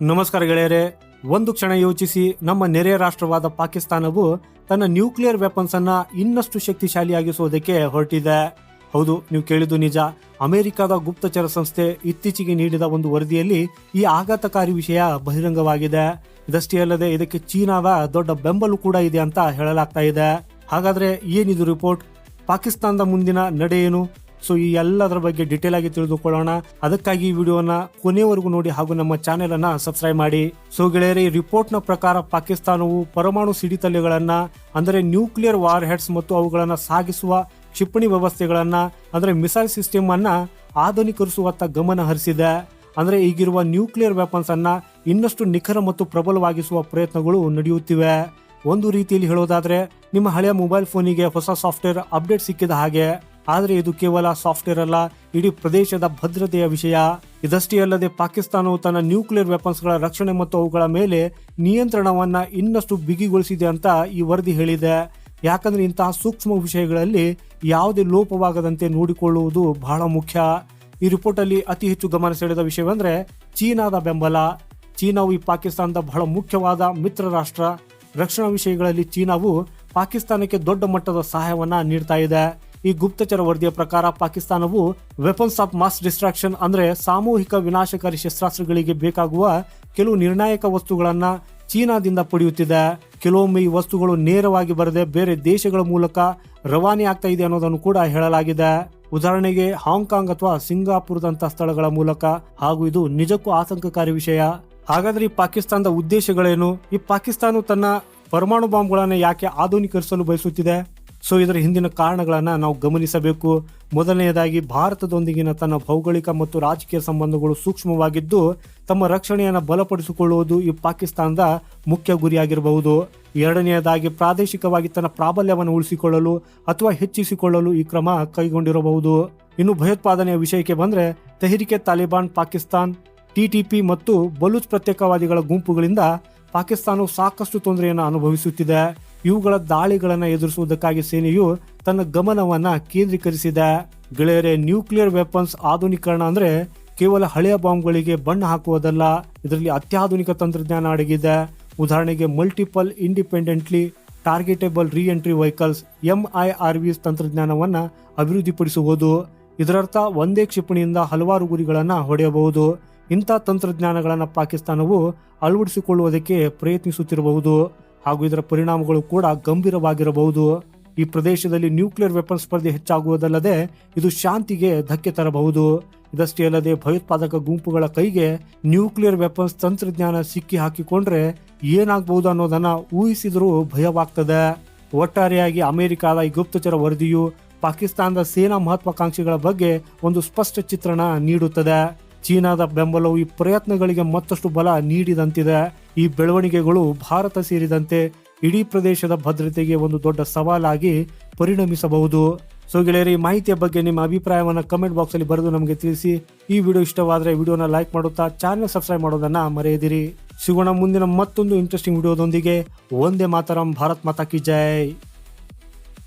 ನಮಸ್ಕಾರ ಗೆಳೆಯರೆ, ಒಂದು ಕ್ಷಣ ಯೋಚಿಸಿ ನಮ್ಮ ನೆರೆಯ ರಾಷ್ಟ್ರವಾದ ಪಾಕಿಸ್ತಾನವು ತನ್ನ ನ್ಯೂಕ್ಲಿಯರ್ ವೆಪನ್ಸ್ ಅನ್ನ ಇನ್ನಷ್ಟು ಶಕ್ತಿಶಾಲಿಯಾಗಿಸುವುದಕ್ಕೆ ಹೊರಟಿದೆ. ಹೌದು, ನೀವು ಕೇಳಿದ್ದು ನಿಜ. ಅಮೆರಿಕದ ಗುಪ್ತಚರ ಸಂಸ್ಥೆ ಇತ್ತೀಚೆಗೆ ನೀಡಿದ ಒಂದು ವರದಿಯಲ್ಲಿ ಈ ಆಘಾತಕಾರಿ ವಿಷಯ ಬಹಿರಂಗವಾಗಿದೆ. ಇದಷ್ಟೇ ಅಲ್ಲದೆ ಇದಕ್ಕೆ ಚೀನಾದ ದೊಡ್ಡ ಬೆಂಬಲ ಕೂಡ ಇದೆ ಅಂತ ಹೇಳಲಾಗ್ತಾ ಇದೆ. ಹಾಗಾದ್ರೆ ಏನಿದು ರಿಪೋರ್ಟ್? ಪಾಕಿಸ್ತಾನದ ಮುಂದಿನ ನಡೆ ಏನು? ಸೊ ಈ ಎಲ್ಲದರ ಬಗ್ಗೆ ಡಿಟೇಲ್ ಆಗಿ ತಿಳಿದುಕೊಳ್ಳೋಣ. ಅದಕ್ಕಾಗಿ ಈ ವಿಡಿಯೋನ ಕೊನೆಯವರೆಗೂ ನೋಡಿ ಹಾಗೂ ನಮ್ಮ ಚಾನೆಲ್ ಅನ್ನ ಸಬ್ಸ್ಕ್ರೈಬ್ ಮಾಡಿ. ಸೊ ಗೆಳೆಯರಿ ರಿಪೋರ್ಟ್ನ ಪ್ರಕಾರ ಪಾಕಿಸ್ತಾನವು ಪರಮಾಣು ಸಿಡಿತಲೆಗಳನ್ನ ಅಂದರೆ ನ್ಯೂಕ್ಲಿಯರ್ ವಾರ್ ಹೆಡ್ಸ್ ಮತ್ತು ಅವುಗಳನ್ನ ಸಾಗಿಸುವ ಕ್ಷಿಪಣಿ ವ್ಯವಸ್ಥೆಗಳನ್ನ, ಅಂದ್ರೆ ಮಿಸೈಲ್ ಸಿಸ್ಟಮ್ ಅನ್ನ ಆಧುನೀಕರಿಸುವತ್ತ ಗಮನ ಹರಿಸಿದೆ. ಅಂದ್ರೆ ಈಗಿರುವ ನ್ಯೂಕ್ಲಿಯರ್ ವೆಪನ್ಸ್ ಅನ್ನ ಇನ್ನಷ್ಟು ನಿಖರ ಮತ್ತು ಪ್ರಬಲವಾಗಿಸುವ ಪ್ರಯತ್ನಗಳು ನಡೆಯುತ್ತಿವೆ. ಒಂದು ರೀತಿಯಲ್ಲಿ ಹೇಳೋದಾದ್ರೆ, ನಿಮ್ಮ ಹಳೆಯ ಮೊಬೈಲ್ ಫೋನಿಗೆ ಹೊಸ ಸಾಫ್ಟ್ವೇರ್ ಅಪ್ಡೇಟ್ ಸಿಕ್ಕಿದ ಹಾಗೆ. ಆದರೆ ಇದು ಕೇವಲ ಸಾಫ್ಟ್ವೇರ್ ಅಲ್ಲ, ಇಡೀ ಪ್ರದೇಶದ ಭದ್ರತೆಯ ವಿಷಯ. ಇದಷ್ಟೇ ಅಲ್ಲದೆ ಪಾಕಿಸ್ತಾನವು ತನ್ನ ನ್ಯೂಕ್ಲಿಯರ್ ವೆಪನ್ಸ್ಗಳ ರಕ್ಷಣೆ ಮತ್ತು ಅವುಗಳ ಮೇಲೆ ನಿಯಂತ್ರಣವನ್ನ ಇನ್ನಷ್ಟು ಬಿಗಿಗೊಳಿಸಿದೆ ಅಂತ ಈ ವರದಿ ಹೇಳಿದೆ. ಯಾಕಂದ್ರೆ ಇಂತಹ ಸೂಕ್ಷ್ಮ ವಿಷಯಗಳಲ್ಲಿ ಯಾವುದೇ ಲೋಪವಾಗದಂತೆ ನೋಡಿಕೊಳ್ಳುವುದು ಬಹಳ ಮುಖ್ಯ. ಈ ರಿಪೋರ್ಟ್ ಅಲ್ಲಿ ಅತಿ ಹೆಚ್ಚು ಗಮನ ಸೆಳೆದ ವಿಷಯವೆಂದ್ರೆ ಚೀನಾದ ಬೆಂಬಲ. ಚೀನಾವು ಈ ಪಾಕಿಸ್ತಾನದ ಬಹಳ ಮುಖ್ಯವಾದ ಮಿತ್ರ ರಾಷ್ಟ್ರ. ರಕ್ಷಣಾ ವಿಷಯಗಳಲ್ಲಿ ಚೀನಾವು ಪಾಕಿಸ್ತಾನಕ್ಕೆ ದೊಡ್ಡ ಮಟ್ಟದ ಸಹಾಯವನ್ನ ನೀಡ್ತಾ ಇದೆ. ಈ ಗುಪ್ತಚರ ವರದಿಯ ಪ್ರಕಾರ ಪಾಕಿಸ್ತಾನವು ವೆಪನ್ಸ್ ಆಫ್ ಮಾಸ್ ಡಿಸ್ಟ್ರಾಕ್ಷನ್ ಅಂದ್ರೆ ಸಾಮೂಹಿಕ ವಿನಾಶಕಾರಿ ಶಸ್ತ್ರಾಸ್ತ್ರಗಳಿಗೆ ಬೇಕಾಗುವ ಕೆಲವು ನಿರ್ಣಾಯಕ ವಸ್ತುಗಳನ್ನ ಚೀನಾದಿಂದ ಪಡೆಯುತ್ತಿದೆ. ಕೆಲವೊಮ್ಮೆ ಈ ವಸ್ತುಗಳು ನೇರವಾಗಿ ಬರದೆ ಬೇರೆ ದೇಶಗಳ ಮೂಲಕ ರವಾನೆ ಆಗ್ತಾ ಇದೆ ಅನ್ನೋದನ್ನು ಕೂಡ ಹೇಳಲಾಗಿದೆ. ಉದಾಹರಣೆಗೆ ಹಾಂಗ್ಕಾಂಗ್ ಅಥವಾ ಸಿಂಗಾಪುರದಂತಹ ಸ್ಥಳಗಳ ಮೂಲಕ ಹಾಗೂ ಇದು ನಿಜಕ್ಕೂ ಆತಂಕಕಾರಿ ವಿಷಯ. ಹಾಗಾದ್ರೆ ಈ ಪಾಕಿಸ್ತಾನದ ಉದ್ದೇಶಗಳೇನು? ಈ ಪಾಕಿಸ್ತಾನ ತನ್ನ ಪರಮಾಣು ಬಾಂಬ್ಗಳನ್ನು ಯಾಕೆ ಆಧುನೀಕರಿಸಲು ಬಯಸುತ್ತಿದೆ? ಸೊ ಇದರ ಹಿಂದಿನ ಕಾರಣಗಳನ್ನು ನಾವು ಗಮನಿಸಬೇಕು. ಮೊದಲನೆಯದಾಗಿ ಭಾರತದೊಂದಿಗಿನ ತನ್ನ ಭೌಗೋಳಿಕ ಮತ್ತು ರಾಜಕೀಯ ಸಂಬಂಧಗಳು ಸೂಕ್ಷ್ಮವಾಗಿದ್ದು, ತಮ್ಮ ರಕ್ಷಣೆಯನ್ನು ಬಲಪಡಿಸಿಕೊಳ್ಳುವುದು ಈ ಪಾಕಿಸ್ತಾನದ ಮುಖ್ಯ ಗುರಿಯಾಗಿರಬಹುದು. ಎರಡನೆಯದಾಗಿ ಪ್ರಾದೇಶಿಕವಾಗಿ ತನ್ನ ಪ್ರಾಬಲ್ಯವನ್ನು ಉಳಿಸಿಕೊಳ್ಳಲು ಅಥವಾ ಹೆಚ್ಚಿಸಿಕೊಳ್ಳಲು ಈ ಕ್ರಮ ಕೈಗೊಂಡಿರಬಹುದು. ಇನ್ನು ಭಯೋತ್ಪಾದನೆಯ ವಿಷಯಕ್ಕೆ ಬಂದರೆ, ತೆಹರಿಕೆ ತಾಲಿಬಾನ್ ಪಾಕಿಸ್ತಾನ್ ಟಿಟಿಪಿ ಮತ್ತು ಬಲೂಚ್ ಪ್ರತ್ಯೇಕವಾದಿಗಳ ಗುಂಪುಗಳಿಂದ ಪಾಕಿಸ್ತಾನವು ಸಾಕಷ್ಟು ತೊಂದರೆಯನ್ನು ಅನುಭವಿಸುತ್ತಿದೆ. ಇವುಗಳ ದಾಳಿಗಳನ್ನು ಎದುರಿಸುವುದಕ್ಕಾಗಿ ಸೇನೆಯು ತನ್ನ ಗಮನವನ್ನ ಕೇಂದ್ರೀಕರಿಸಿದೆ. ಗೆಳೆಯರೆ, ನ್ಯೂಕ್ಲಿಯರ್ ವೆಪನ್ಸ್ ಆಧುನೀಕರಣ ಅಂದ್ರೆ ಕೇವಲ ಹಳೆಯ ಬಾಂಬ್ಗಳಿಗೆ ಬಣ್ಣ ಹಾಕುವುದಲ್ಲ, ಇದರಲ್ಲಿ ಅತ್ಯಾಧುನಿಕ ತಂತ್ರಜ್ಞಾನ ಅಡಗಿದೆ. ಉದಾಹರಣೆಗೆ multiple independently targetable re entry vehicles ಎಂಐಆರ್ವಿಎಸ್ ತಂತ್ರಜ್ಞಾನವನ್ನ ಅಭಿವೃದ್ಧಿಪಡಿಸುವುದು. ಇದರರ್ಥ, ಒಂದೇ ಕ್ಷಿಪಣಿಯಿಂದ ಹಲವಾರು ಗುರಿಗಳನ್ನು ಹೊಡೆಯಬಹುದು. ಇಂಥ ತಂತ್ರಜ್ಞಾನಗಳನ್ನು ಪಾಕಿಸ್ತಾನವು ಅಳವಡಿಸಿಕೊಳ್ಳುವುದಕ್ಕೆ ಪ್ರಯತ್ನಿಸುತ್ತಿರಬಹುದು. ಹಾಗೂ ಇದರ ಪರಿಣಾಮಗಳು ಕೂಡ ಗಂಭೀರವಾಗಿರಬಹುದು. ಈ ಪ್ರದೇಶದಲ್ಲಿ ನ್ಯೂಕ್ಲಿಯರ್ ವೆಪನ್ ಸ್ಪರ್ಧೆ ಹೆಚ್ಚಾಗುವುದಲ್ಲದೆ ಇದು ಶಾಂತಿಗೆ ಧಕ್ಕೆ ತರಬಹುದು. ಇದಷ್ಟೇ ಅಲ್ಲದೆ ಭಯೋತ್ಪಾದಕ ಗುಂಪುಗಳ ಕೈಗೆ ನ್ಯೂಕ್ಲಿಯರ್ ವೆಪನ್ಸ್ ತಂತ್ರಜ್ಞಾನ ಸಿಕ್ಕಿ ಹಾಕಿಕೊಂಡ್ರೆ ಏನಾಗಬಹುದು ಅನ್ನೋದನ್ನ ಊಹಿಸಿದರೂ ಭಯವಾಗ್ತದೆ. ಒಟ್ಟಾರೆಯಾಗಿ ಅಮೆರಿಕದ ಈ ಗುಪ್ತಚರ ವರದಿಯು ಪಾಕಿಸ್ತಾನದ ಸೇನಾ ಮಹತ್ವಾಕಾಂಕ್ಷಿಗಳ ಬಗ್ಗೆ ಒಂದು ಸ್ಪಷ್ಟ ಚಿತ್ರಣ ನೀಡುತ್ತದೆ. ಚೀನಾದ ಬೆಂಬಲವು ಈ ಪ್ರಯತ್ನಗಳಿಗೆ ಮತ್ತಷ್ಟು ಬಲ ನೀಡಿದಂತಿದೆ. ಈ ಬೆಳವಣಿಗೆಗಳು ಭಾರತ ಸೇರಿದಂತೆ ಇಡೀ ಪ್ರದೇಶದ ಭದ್ರತೆಗೆ ಒಂದು ದೊಡ್ಡ ಸವಾಲಾಗಿ ಪರಿಣಮಿಸಬಹುದು. ಸೊ ಗೆಳೆಯರಿ ಮಾಹಿತಿಯ ಬಗ್ಗೆ ನಿಮ್ಮ ಅಭಿಪ್ರಾಯವನ್ನು ಕಮೆಂಟ್ ಬಾಕ್ಸ್ ಅಲ್ಲಿ ಬರೆದು ನಮಗೆ ತಿಳಿಸಿ. ಈ ವಿಡಿಯೋ ಇಷ್ಟವಾದರೆ ವಿಡಿಯೋನ ಲೈಕ್ ಮಾಡುತ್ತಾ ಚಾನೆಲ್ ಸಬ್ಸ್ಕ್ರೈಬ್ ಮಾಡೋದನ್ನ ಮರೆಯದಿರಿ. ಸಿಗೋಣ ಮುಂದಿನ ಮತ್ತೊಂದು ಇಂಟ್ರೆಸ್ಟಿಂಗ್ ವಿಡಿಯೋದೊಂದಿಗೆ. ಒಂದೇ ಮಾತರಂ, ಭಾರತ್ ಮಾತಾ ಕಿ ಜೈ.